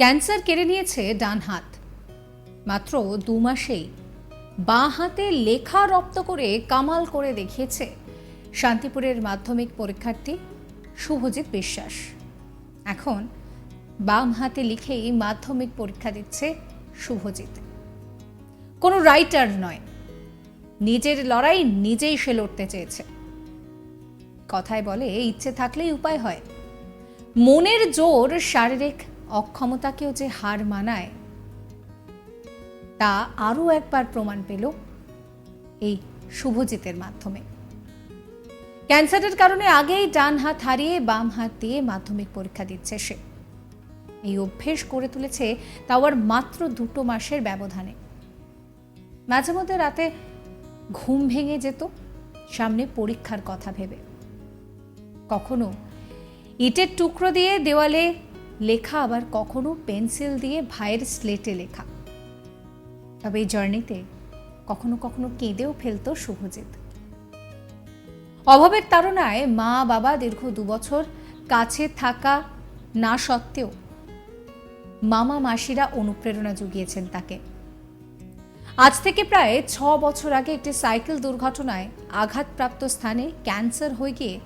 Cancer কেড়ে নিয়েছে ডান হাত। মাত্র দু মাসেই বাঁ হাতে লেখা রপ্ত করে কামাল করে দেখিয়েছে শান্তিপুরের মাধ্যমিক পরীক্ষার্থী শুভজিৎ বিশ্বাস। এখন বাম হাতে লিখেই মাধ্যমিক পরীক্ষা দিচ্ছে শুভজিৎ। কোনো রাইটার নয়, নিজের লড়াই নিজেই সে লড়তে চেয়েছে। কথায় বলে, ইচ্ছে থাকলেই উপায় হয়। মনের জোর, শারীরিক অক্ষমতাকেও যে হার মানায়, তা আরও একবার প্রমাণ পেল এই শুভজিতের মাধ্যমে। ক্যান্সারের কারণে আগেই ডান হাত হারিয়ে বাম হাত দিয়ে মাধ্যমিক পরীক্ষা দিচ্ছে সে। এই অভ্যেস করে তুলেছে তাও আর মাত্র দুটো মাসের ব্যবধানে। মাঝে মধ্যে রাতে ঘুম ভেঙে যেত, সামনে পরীক্ষার কথা ভেবে। কখনো ইটের টুকরো দিয়ে দেওয়ালে লেখা আবার কখনো পেন্সিল দিয়ে ভাইয়ের স্লেটে লেখা। তবে এই জার্নিতে কখনো কখনো কেঁদেও ফেলতো শুভজিৎ। অভাবের তাড়নায় মা বাবা দীর্ঘ দুবছর কাছে থাকা না সত্ত্বেও মামা মাসিরা অনুপ্রেরণা জুগিয়েছেন তাকে। আজ থেকে প্রায় ছ বছর আগে একটি সাইকেল দুর্ঘটনায় আঘাতপ্রাপ্ত স্থানে ক্যান্সার হয়ে গিয়ে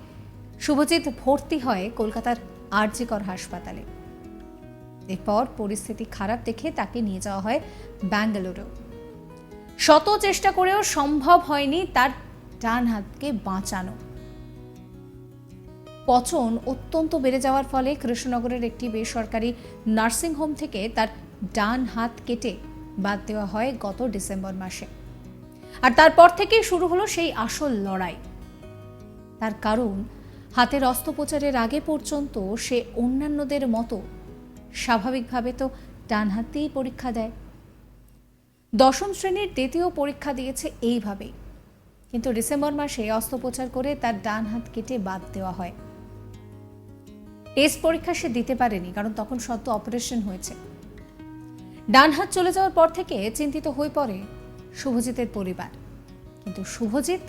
শুভজিৎ ভর্তি হয় কলকাতার আরজিকর হাসপাতালে। এরপর পরিস্থিতি খারাপ দেখে তাকে নিয়ে যাওয়া হয় ব্যাঙ্গালোরেও শত চেষ্টা করেও সম্ভব হয়নি তার ডান হাতকে বাঁচানো। পচন অত্যন্ত বেড়ে যাওয়ার ফলে কৃষ্ণনগরের একটি বেসরকারি নার্সিংহোম থেকে তার ডান হাত কেটে বাদ দেওয়া হয় গত ডিসেম্বর মাসে। আর তারপর থেকেই শুরু হলো সেই আসল লড়াই। তার কারণ হাতের অস্ত্রোপচারের আগে পর্যন্ত সে অন্যান্যদের মতো স্বাভাবিকভাবে তো ডান হাত দিয়েই পরীক্ষা দেয়। দশম শ্রেণির দ্বিতীয় পরীক্ষা দিয়েছে এইভাবেই কিন্তু ডিসেম্বর মাসে অস্ত্রোপচার করে তার ডান হাত কেটে বাদ দেওয়া হয়। টেস্ট পরীক্ষা সে দিতে পারেনি, কারণ তখন সদ্য অপারেশন হয়েছে। ডান হাত চলে যাওয়ার পর থেকে চিন্তিত হয়ে পড়ে শুভজিতের পরিবার। কিন্তু শুভজিৎ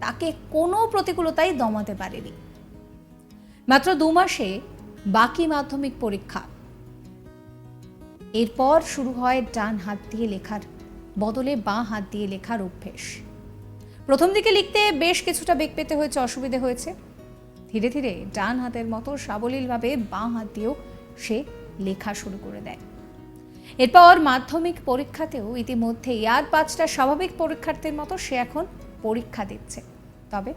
তাকে কোনো প্রতিকূলতাই দমাতে পারেনি। মাত্র দু মাসে বাকি মাধ্যমিক পরীক্ষা এরপর শুরু হয় ডান হাত দিয়ে লেখার বদলে বাঁ হাত দিয়ে লেখার অভ্যেস। প্রথম দিকে লিখতে বেশ কিছুটা বেগ পেতে হয়েছে, অসুবিধে হয়েছে। ধীরে ধীরে ডান হাতের মতো সাবলীলভাবে বাঁ হাত দিয়েও সে লেখা শুরু করে দেয়। এরপর মাধ্যমিক পরীক্ষাতেও ইতিমধ্যেই আর পাঁচটা স্বাভাবিক পরীক্ষার্থীর মতো সে এখন পরীক্ষা দিচ্ছে। তবে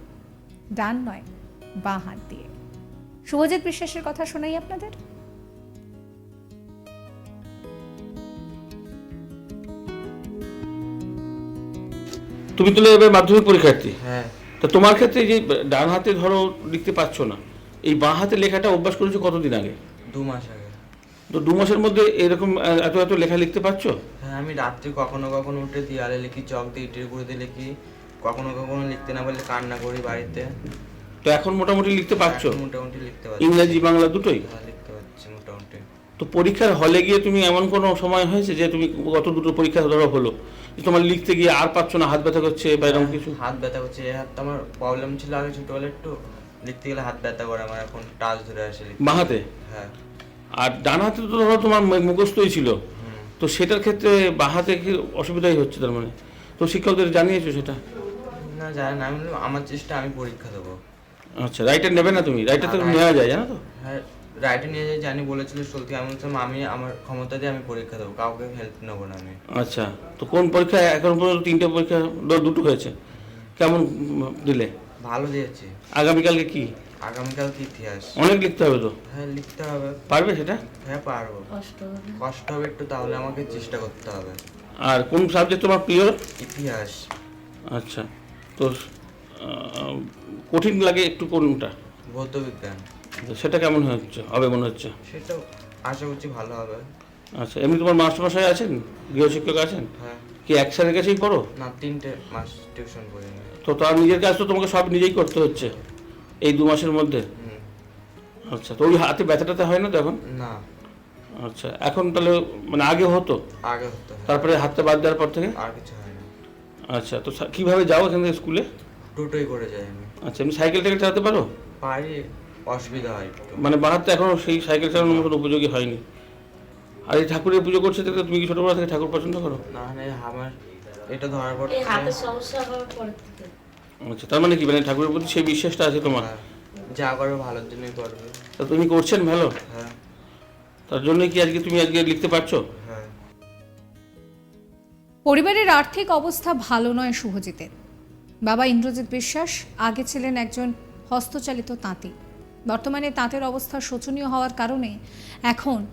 ডান নয়, বাঁ হাত দিয়ে। শুভজিৎ বিশ্বাসের কথা শোনাই আপনাদের। তুমি তো এবার মাধ্যমিক পরীক্ষার্থী। হ্যাঁ। তা তোমার ক্ষেত্রে যে ডান হাতে ধরো লিখতে পারছ না এই বাঁ হাতে লেখাটা অভ্যাস করেছ কতদিন আগে? দু মাস আগে। তো দু মাসের মধ্যে এরকম এত এত লেখা লিখতে পারছ? হ্যাঁ আমি রাত্রে কখনো কখনো উঠে দেয়ালে লিখি চক দিয়ে ইটের গুঁড়োতে লিখি কখনো কখনো লিখতে না পারলে কান্না করি বাড়িতে। তো এখন মোটামুটি লিখতে পারছ? মোটামুটি লিখতে পারছি। ইংরেজি বাংলা দুটোই? হ্যাঁ লিখতে পারছি মোটামুটি। তো পরীক্ষার হলে গিয়ে তুমি এমন কোনো সময় হয়েছে যে তুমি গত দুটো পরীক্ষা ধরো হলো তোমার লিখতে গিয়ে আর পারছ না হাত ব্যথা করছে বা এরকম কিছু? হাত ব্যথা করছে। হাতটা আমার প্রবলেম ছিল আগে ছোটবেলা একটু। লিখতে গেলে হাত ব্যথা করে আমার এখন টাচ ধরে আসে। বাঁ হাতে? হ্যাঁ। আর ডান হাতে তো ধরো তোমার মুখস্থই ছিল। তো সেটার ক্ষেত্রে বাঁ হাতে কি অসুবিধাই হচ্ছে তার মানে? তো শিক্ষকদের জানিয়েছো সেটা? না জানি না আমার চেষ্টা আমি পরীক্ষা দেবো। আচ্ছা রাইটার নেবে না তুমি? রাইটার তো নেওয়া যায় জানো তো? হ্যাঁ রাইটে নিয়ে যাই জানি বলেছিল চলতে আমি বলছিলাম আমি আমার ক্ষমতা দিয়ে আমি পরীক্ষা দেবো কাউকে হেল্প নেব না আমি। আচ্ছা তো কোন পরীক্ষা এখন পর্যন্ত তিনটে পরীক্ষা দু- দুটো হয়েছে। কেমন দিলে? ভালো দিয়েছি। আগামীকালকে কি? আগামীকালকে ইতিহাস? অনেক লিখতে হবে তো। হ্যাঁ লিখতে হবে। পারবে সেটা? হ্যাঁ পারব। কষ্ট হবে। একটু তাহলে আমাকে চেষ্টা করতে হবে। আর কোন সাবজেক্ট তোমার প্রিয়? ইতিহাস। আচ্ছা তো আহ, কঠিন লাগে একটু কোনটা? ভৌত বিজ্ঞান তো সেটা কেমন হচ্ছে? হবে মনে হচ্ছে? আশা করছি ভালো হবে। আচ্ছা এমনি তোমার মাস্টারমশাই আছেন? গৃহশিক্ষক আছেন? হ্যাঁ। কি এক স্যারের কাছেই পড়ো? না তিনটে মাস টিউশন করি আমি। তো তার নিজের কাজ তো তোমাকে সব নিজেই করতে হচ্ছে এই দু মাসের মধ্যে? আচ্ছা তো ওই হাতে ব্যথাটাতে হয় না তো এখন? না। আচ্ছা এখন তাহলে মানে আগে হতো? আগে হতো তারপরে হাতটা বাদ দেওয়ার পর থেকে? আর কিছু হয় না। আচ্ছা তো কীভাবে যাও এখান থেকে স্কুলে? টোটোই করে যাই আমি। আচ্ছা এমনি সাইকেল টাইকেল চালাতে পারো? পারি। অসুবিধা হয়। একটু মানে বাহাতে এখনও সেই সাইকেল চালানোর মতন উপযোগী হয়নি। আর এই ঠাকুরের পুজো করছে দেখে তুমি কি ছোটবেলা থেকে ঠাকুর পছন্দ করো? না মানে আমার এটা ধরার পর এই হাতের থেকে- সমস্যা হওয়ার পরে থেকে। আচ্ছা তার মানে কি? মানে ঠাকুরের প্রতি সেই বিশ্বাসটা আছে তোমার? হ্যাঁ, যা করবে ভালোর জন্যই করবে। তা তুমি করছেন ভালো? হ্যাঁ। তার জন্য কি আজকে তুমি আজকে লিখতে পারছ? হ্যাঁ। পরিবারের আর্থিক অবস্থা ভালো নয় শুভজিতের। বাবা ইন্দ্রজিৎ বিশ্বাস আগে ছিলেন একজন হস্তচালিত তাঁতি। বর্তমানে তাঁতের অবস্থা শোচনীয় হওয়ার কারণে এখন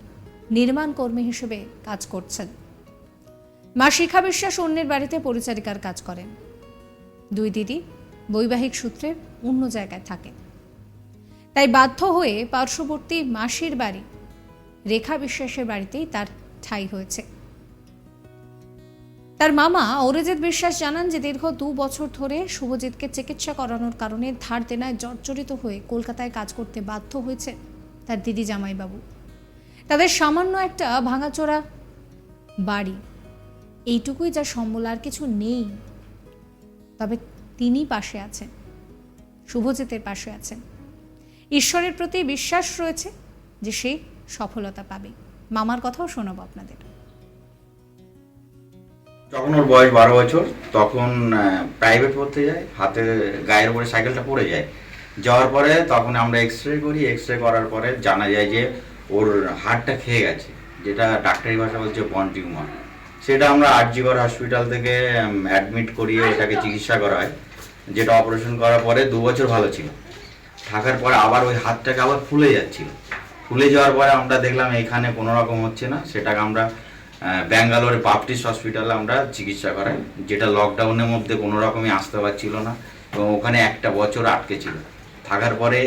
নির্মাণ কর্মী হিসেবে কাজ করছেন। মা শিখা বিশ্বাস অন্যের বাড়িতে পরিচারিকার কাজ করেন। দুই দিদি বৈবাহিক সূত্রে অন্য জায়গায় থাকেন। তাই বাধ্য হয়ে পার্শ্ববর্তী মাসির বাড়ি রেখা বিশ্বাসের বাড়িতেই তার ঠাঁই হয়েছে। তার মামা অরিজিৎ বিশ্বাস জানান যে দীর্ঘ দু বছর ধরে শুভজিৎকে চিকিৎসা করানোর কারণে ধার দেনায় জর্জরিত হয়ে কলকাতায় কাজ করতে বাধ্য হয়েছে তার দিদি জামাইবাবু। তাদের সামান্য একটা ভাঙাচোরা বাড়ি। এইটুকুই যা সম্বল আর কিছু নেই। তবে তিনি পাশে আছেন। শুভজিতের পাশে আছেন। ঈশ্বরের প্রতি বিশ্বাস রয়েছে যে সে সফলতা পাবে। মামার কথাও শোনাবো আপনাদের। যখন ওর বয়স বারো বছর, তখন প্রাইভেট পড়তে যায়, হাতে গায়ের উপরে সাইকেলটা পড়ে যায়। যাওয়ার পরে তখন আমরা এক্স রে করি এক্স রে করার পরে জানা যায় যে ওর হাড়টা খেয়ে গেছে, যেটা ডাক্তারি ভাষা বলছে বন টিউমার সেটা আমরা আরজিগর হসপিটাল থেকে অ্যাডমিট করিয়ে এটাকে চিকিৎসা করা হয়। যেটা অপারেশন করার পরে দু বছর ভালো ছিল। থাকার পরে আবার ওই হাতটাকে আবার ফুলে যাচ্ছিল। ফুলে যাওয়ার পরে আমরা দেখলাম এখানে কোনো রকম হচ্ছে না, সেটাকে আমরা ব্যাঙ্গালোরে বাপটিস্ট হসপিটালে আমরা চিকিৎসা করাই, যেটা লকডাউনের মধ্যে কোনো রকমই আসতে পারছিল না এবং ওখানে একটা বছর আটকে ছিল। থাকার পরে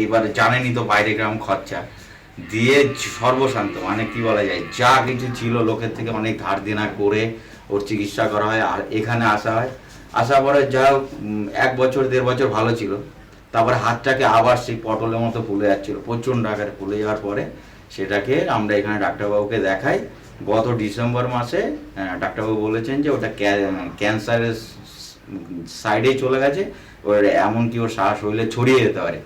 এইবার জানেনই তো বাইরে গ্রাম খরচা। দিয়ে সর্বশান্ত মানে কি বলা যায়, যা কিছু ছিল লোকের থেকে অনেক ধার দেনা করে ওর চিকিৎসা করা হয়, আর এখানে আসা হয়। আসার পরে যা এক বছর, দেড় বছর ভালো ছিল। তারপরে হাতটাকে আবার সেই পটলের মতো ফুলে যাচ্ছিল, প্রচণ্ড আকারে ফুলে যাওয়ার পরে সেটাকে আমরা এখানে ডাক্তারবাবুকে দেখাই। গত ডিসেম্বর মাসে ডাক্তারবাবু বলেছেন যে ওটা ক্যান্সারের সাইডেই চলে গেছে ওর এমনকি ওর শ্বাস হইলে ছড়িয়ে যেতে পারে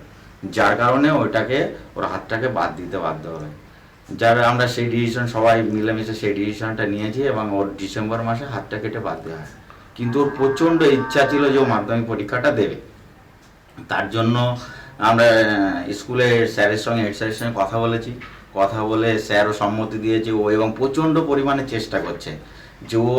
যার কারণে ওইটাকে ওর হাতটাকে বাদ দিতে বাধ্য হবে যার আমরা সেই ডিসিশন সবাই মিলেমিশে সেই ডিসিশনটা নিয়েছি এবং ওর ডিসেম্বর মাসে হাতটা কেটে বাদ দেওয়া হয়। কিন্তু ওর প্রচণ্ড ইচ্ছা ছিল যে ও মাধ্যমিক পরীক্ষাটা দেবে। তার জন্য আমরা আহ, স্কুলের স্যারের সঙ্গে হেড স্যারের সঙ্গে কথা বলেছি। কথা বলে স্যারও সম্মতি দিয়েছে ও এবং প্রচণ্ড পরিমাণে চেষ্টা করছে। যে ও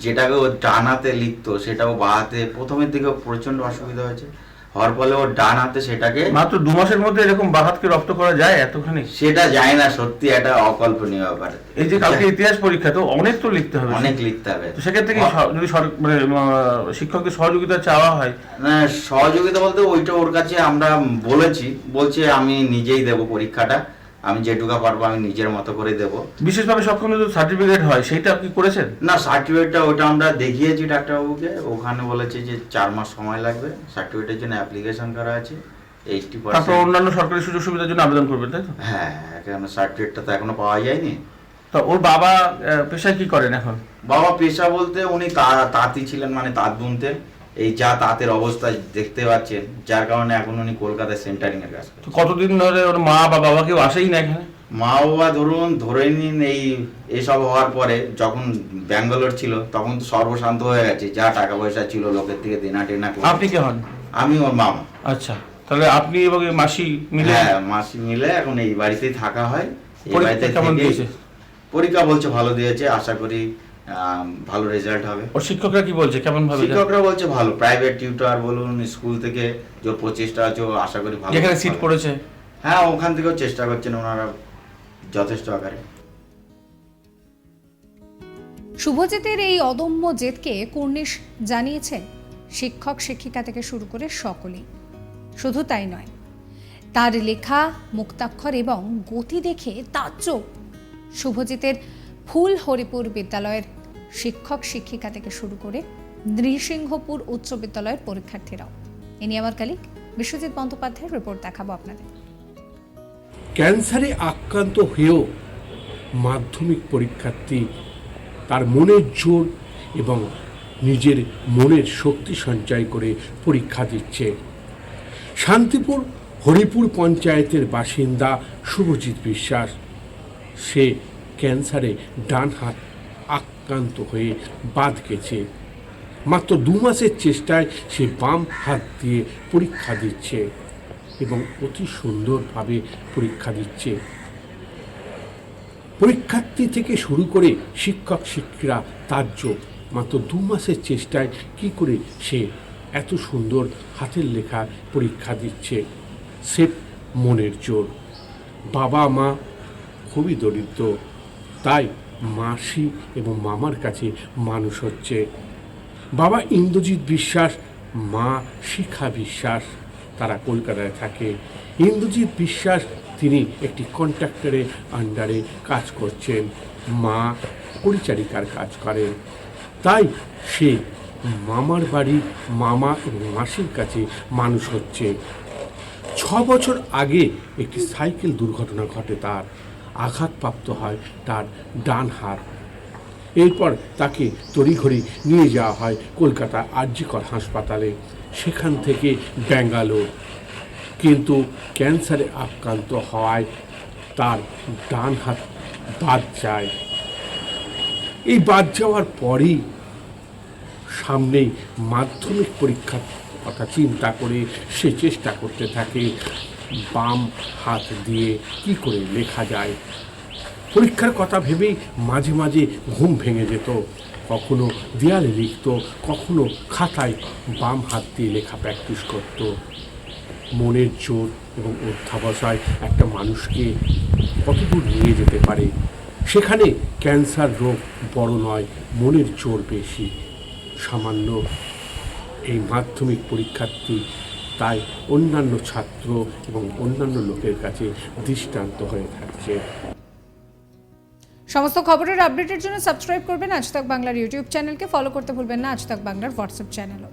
যেটাকে ও ডান হাতে লিখতো সেটা ও বা হাতে প্রথমের দিকে প্রচণ্ড অসুবিধা হয়েছে। হওয়ার ফলে ও ডান হাতে সেটাকে মাত্র দু মাসের মধ্যে এরকম বাহাতকে রপ্ত করা যায় এতখানি? সেটা যায় না সত্যি একটা অকল্পনীয় ব্যাপার। এই যে কালকে ইতিহাস পরীক্ষা তো অনেক তো লিখতে হবে। অনেক লিখতে হবে। তো সেক্ষেত্রে কি যদি মানে আহ, শিক্ষকদের সহযোগিতা চাওয়া হয়? না সহযোগিতা বলতে ওইটা ওর কাছে আমরা বলেছি। বলছে আমি নিজেই দেব পরীক্ষাটা। আমি যেটুকু পারব আমি নিজের মতো করে দেবো। বিশেষভাবে সক্ষম যদি সার্টিফিকেট হয় সেটা কি করেছেন? না সার্টিফিকেটটা ওটা আমরা দেখিয়েছি ডাক্তারবাবুকে। ওখানে বলেছে যে চার মাস সময় লাগবে। সার্টিফিকেটের জন্য অ্যাপ্লিকেশন করা আছে। এইটটি তারপর অন্যান্য সরকারি সুযোগ সুবিধার জন্য আবেদন করবেন তাই তো? হ্যাঁ কেন সার্টিফিকেটটা তো এখনও পাওয়া যায়নি। তা ওর বাবা পেশায় কি করেন এখন? বাবা পেশা বলতে উনি তা- তাঁতি ছিলেন মানে তাঁত বুনতেন এই যা তাঁতের অবস্থা দেখতে পাচ্ছেন যার কারণে এখন উনি কলকাতায় সেন্টারিং এর কাজ করেন কতদিন ধরে ওর মা বা বাবা কেউ আসেই না এখানে? মা বাবা ধরুন ধরে নিন এই এসব হওয়ার পরে যখন ব্যাঙ্গালোর ছিল তখন তো সর্বশান্ত হয়ে গেছে যা টাকা পয়সা ছিল লোকের থেকে দেনা টেনা করে। আপনি কে হন? আমি ওর মামা। আচ্ছা তাহলে আপনি এবং এই মাসি মিলে হ্যাঁ মাসি মিলে এখন এই বাড়িতেই থাকা হয়। এই পরীক্ষা বাড়িতে কেমন দিয়েছে? পরীক্ষা বলছে ভালো দিয়েছে আশা করি ভালো রেজাল্ট হবে। ওর শিক্ষকরা কি বলছে? কেমন ভাবে শিক্ষকরা বলছে ভালো। প্রাইভেট টিউটর বলুন স্কুল থেকে যে প্রচেষ্টা আছে আশা করি ভালো যেখানে সিট পড়েছে? হ্যাঁ ওখান থেকেও চেষ্টা করছেন ওনারা যথেষ্ট আকারে। শুভজিতের এই অদম্য জেদকে কর্নিশ জানিয়েছেন শিক্ষক শিক্ষিকা থেকে শুরু করে সকলেই। শুধু তাই নয় তার লেখা মুক্তাক্ষর এবং গতি দেখে তাজ্জব শুভজিতের ফুল হরিপুর বিদ্যালয়ের শিক্ষক শিক্ষিকা থেকে শুরু করে নৃসিংহপুর উচ্চ বিদ্যালয়ের পরীক্ষার্থীরাও। এ নিয়ে আমার কালিক বিশ্বজিৎ বন্দ্যোপাধ্যায়ের রিপোর্ট দেখাবো আপনাদের। ক্যান্সারে আক্রান্ত হয়েও মাধ্যমিক পরীক্ষার্থী তার মনের জোর এবং নিজের মনের শক্তি সঞ্চয় করে পরীক্ষা দিচ্ছে। শান্তিপুর হরিপুর পঞ্চায়েতের বাসিন্দা শুভজিৎ বিশ্বাস। সে ক্যান্সারে ডান হাত আক্রান্ত হয়ে বাদ গেছে। মাত্র দু মাসের চেষ্টায় সে বাম হাত দিয়ে পরীক্ষা দিচ্ছে এবং অতি সুন্দরভাবে পরীক্ষা দিচ্ছে। পরীক্ষার্থী থেকে শুরু করে শিক্ষক শিক্ষিরা তাজ্জব মাত্র দু মাসের চেষ্টায় কি করে সে এত সুন্দর হাতের লেখা পরীক্ষা দিচ্ছে? সে মনের জোর। বাবা মা খুবই দরিদ্র। তাই মাসি এবং মামার কাছে মানুষ হচ্ছে। বাবা ইন্দ্রজিৎ বিশ্বাস, মা শিখা বিশ্বাস, তারা কলকাতায় থাকে। ইন্দ্রজিৎ বিশ্বাস, তিনি একটি কন্ট্রাক্টরের আন্ডারে কাজ করছেন। মা পরিচারিকার কাজ করেন। তাই সে মামার বাড়ি, মামা এবং মাসির কাছে মানুষ হচ্ছে। ছ বছর আগে একটি সাইকেল দুর্ঘটনা ঘটে তার। আঘাতপ্রাপ্ত হয় তার ডান হাত। এরপর তাকে তড়িঘড়ি নিয়ে যাওয়া হয় কলকাতা আরজিকর হাসপাতালে, সেখান থেকে ব্যাঙ্গালোর। কিন্তু ক্যান্সারে আক্রান্ত হওয়ায় তার ডান হাত বাদ যায়। এই বাদ যাওয়ার পরই সামনেই মাধ্যমিক পরীক্ষার কথা চিন্তা করে সে চেষ্টা করতে থাকে বাম হাত দিয়ে কি করে লেখা যায়? পরীক্ষার কথা ভেবেই মাঝে মাঝে ঘুম ভেঙে যেত। কখনো দেয়ালে লিখত, কখনো খাতায় বাম হাত দিয়ে লেখা প্র্যাকটিস করত। মনের জোর এবং অধ্যাবসায় একটা মানুষকে কতদূর নিয়ে যেতে পারে? সেখানে ক্যান্সার রোগ বড় নয়, মনের জোর বেশি। সামান্য এই মাধ্যমিক পরীক্ষার্থী তাই অন্যান্য ছাত্র এবং অন্যান্য লোকের কাছে দৃষ্টান্ত হয়ে থাকছে। সমস্ত খবরের আপডেটের জন্য সাবস্ক্রাইব করবেন। আজ তাক বাংলার ইউটিউব চ্যানেলকে ফলো করতে ভুলবেন না। আজ তাক বাংলার হোয়াটসঅ্যাপ চ্যানেলও